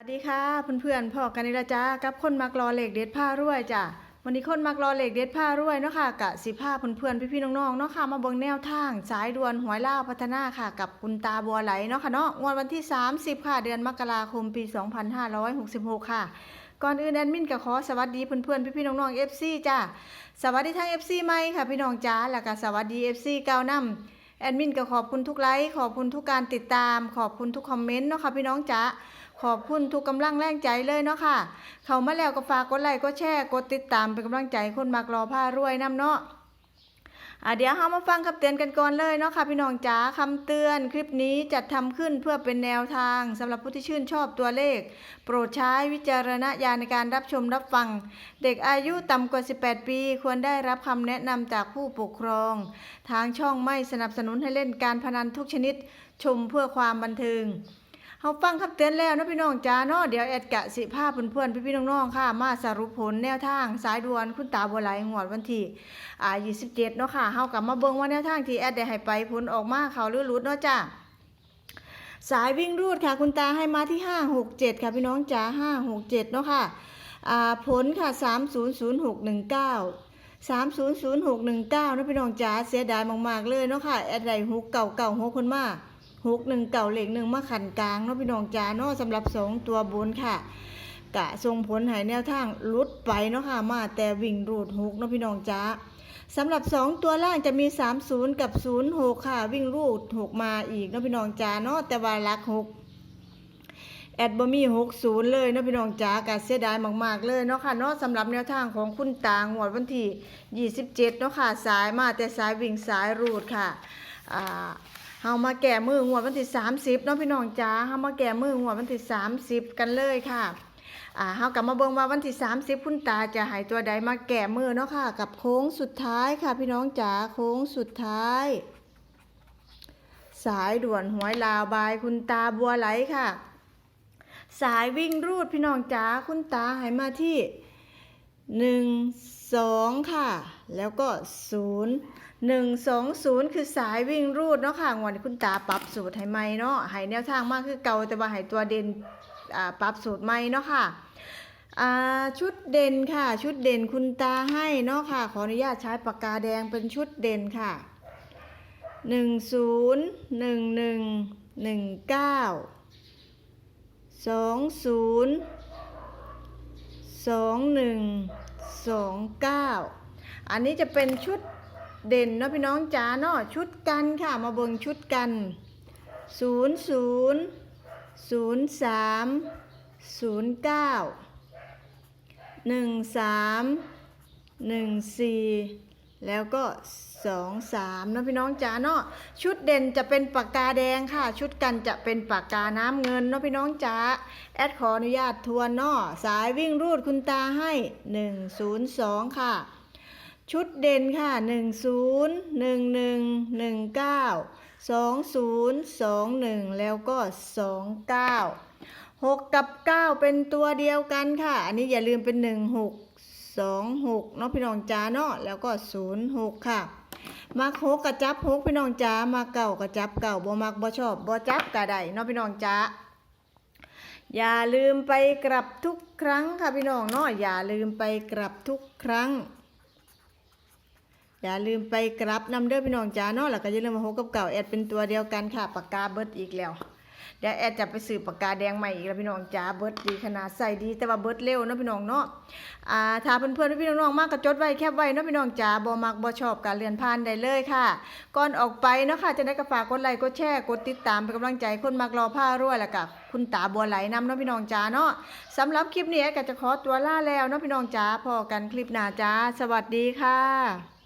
สวัสดีค่ะเพื่อนๆพ่อกันนี่ละจ้ากับคนมักรอเหล็กเด็ดผ้ารวยจ้ะวันนี้คนมักรอเหล็กเด็ดผ้ารวยเนาะค่ะกะสิผ้าเพื่อนๆพี่ๆน้องๆเนาะค่ะมาเบิ่งแนวทางสายด่วนหวยล่าพัฒนาค่ะ กับคุณตาบัวไหลเนาะค่ะเนาะงวดวันที่ 30 ค่ะ เดือนมกราคมปี 2566 ค่ะก่อนอื่นแอดมินก็ขอสวัสดีเพื่อนๆพี่ๆน้องๆ FC จ้ะสวัสดีทั้ง FC ใหม่ค่ะพี่น้องจ้าแล้วก็สวัสดี FC เก่านำ แอดมินก็ขอบคุณทุกไลค์ขอบคุณทุกการติดตาม ขอบคุณทุกคอมเมนต์เนาะค่ะพี่น้องจ๋าขอบคุณทุกกำลังแรงใจเลยเนาะค่ะ เข้ามาแล้วก็ฝากกดไลค์กดแชร์กดติดตามเป็นกำลังใจคนมากรอผ้ารวยน้ำเนาะ เดี๋ยวเรามาฟังคำเตือนกันก่อนเลยเนาะค่ะพี่น้องจ๋าคำเตือนคลิปนี้จัดทำขึ้นเพื่อเป็นแนวทางสำหรับผู้ที่ชื่นชอบตัวเลข โปรดใช้วิจารณญาณในการรับชมรับฟัง เด็กอายุต่ำกว่า 18 ปี ควรได้รับคำแนะนำจากผู้ปกครอง ทางช่องไม่สนับสนุนให้เล่นการพนันทุกชนิด ชมเพื่อความบันเทิง เฮาฟังคำเตือนแล้วเนาะพี่น้องจ้าเนาะเดี๋ยวแอดกะสิภาพเพื่อนๆพี่ๆน้องๆค่ะ มาสรุปผลแนวทางสายด่วนคุณตาบัวไหลงวดวันที่อ่า27เนาะค่ะเฮากลับมาเบิ่งว่าแนวทางที่แอดได้ให้ไปผลออกมาเขาหรือหลุดเนาะจ้าสายวิ่งรูดค่ะ คุณตาให้มาที่ 567 ค่ะพี่น้องจ๋า567 เนาะค่ะอ่าผลค่ะ 300619 300619นะพี่น้องจ๋าเสียดายมาก ๆ เลยเนาะค่ะ แอดไดฮุกเก่าเก่าฮุกคนมา ฮุกหนึ่งเก่าเหล็กหนึ่งมาขันกลางเนาะพี่น้องจ๋าเนาะสำหรับสองตัวบนค่ะ กะส่งผลหายแนวทางลุดไปเนาะค่ะมาแต่วิ่งรูดฮุกเนาะพี่น้องจ๋าสำหรับ 2 ตัวล่างจะมี 30 กับ 06 ค่ะ วิ่งรูด6มาอีกนะพี่น้องจ๋าเนาะแต่ว่ารัก 6 แอดบ่มี60 เลยนะพี่น้องจ๋ากะเสียดายมาก ๆ เลยเนาะค่ะเนาะสำหรับแนวทางของคุณตางวดวันที่ 27 เนาะค่ะ สายมาแต่สายวิ่งสายรูดค่ะอ่า เฮามาแก่มืองวดวันที่ 30เนาะพี่น้องจ๋าเฮามาแก่มืองวดวันที่ 30 กันเลยค่ะอ่าเฮากลับมาเบิ่งว่าวันที่ 30คุณตาจะหายตัวใดมาแก่มือเนาะค่ะ กับโค้งสุดท้ายค่ะ พี่น้องจ๋าโค้งสุดท้าย สายด่วนหวยลาวบายคุณตาบัวไหลค่ะ สายวิ่งรูดพี่น้องจ๋าคุณตาหายมาที่หนึ่ง สองค่ะ แล้วก็ศูนย์หนึ่งสองศูนย์คือสายวิ่งรูดเนาะค่ะวันนี้คุณตาปรับสูตรให้ใหม่เนาะให้แนวทางมากคือเก่าแต่ว่าให้ตัวเด่นปรับสูตรใหม่เนาะค่ะชุดเด่นค่ะ ชุดเด่นคุณตาให้เนาะค่ะ ขออนุญาตใช้ปากกาแดงเป็นชุดเด่นค่ะหนึ่งศูนย์หนึ่งหนึ่งหนึ่งเก้า สองเก้าอันนี้จะเป็นชุดเด่นเนาะพี่น้องจ๋าเนาะชุดกันค่ะมาเบิ่งชุดกันศูนย์ศูนย์ศูนย์สามศูนย์เก้าหนึ่งสามหนึ่งสี่ แล้วก็สองสามนะพี่น้องจ๋าเนาะชุดเด่นจะเป็นปากกาแดงค่ะ ชุดกันจะเป็นปากกาน้ำเงินเนาะพี่น้องจ๋าแอดขออนุญาตทวนเนาะสายวิ่งรูดคุณตาให้หนึ่งศูนย์สองค่ะ ชุดเด่นค่ะหนึ่งศูนย์หนึ่งหนึ่งหนึ่งเก้าสองศูนย์สองหนึ่งแล้วก็สองเก้าหกกับเก้าเป็นตัวเดียวกันค่ะ อันนี้อย่าลืมเป็นหนึ่งหก สองหกเนาะพี่น้องจ้าเนาะแล้วก็ศูนย์หกค่ะมักหกกระจับหกพี่น้องจ้ามาเก่ากระจับเก่าบ่มักบ่ชอบบ่จับกระไดเนาะพี่น้องจ้าอย่าลืมไปกลับทุกครั้งค่ะพี่น้องเนาะอย่าลืมไปกลับทุกครั้ง อย่าลืมไปกลับนำเด้อพี่น้องจ้าเนาะแล้วก็อย่าลืมมาหกกับเก่าแอดเป็นตัวเดียวกันค่ะปากกาเบิดอีกแล้ว เดี๋ยวแอดจะไปสืบปากกาแดงใหม่อีกแล้วพี่น้องจ้าเบิร์ดดีขนาดใส่ดีแต่ว่าเบิร์ดเร็วเนาะพี่น้องเนาะอ่าถ้าเพื่อนๆพี่น้องๆมากก็จดไว้แคบไว้เนาะพี่น้องจ้าบ่มักบ่ชอบการเรียนผ่านได้เลยค่ะ ก่อนออกไปเนาะค่ะจะได้กระฝากกดไลค์กดแชร์กดติดตามเป็นกำลังใจคนมักรอผ้ารั่วแล้วกับคุณตาบัวไหลนำเนาะพี่น้องจ้าเนาะสำหรับคลิปนี้แอดก็จะขอตัวล่าแล้วเนาะพี่น้องจ้าพอกันคลิปหน้าจ้า สวัสดีค่ะ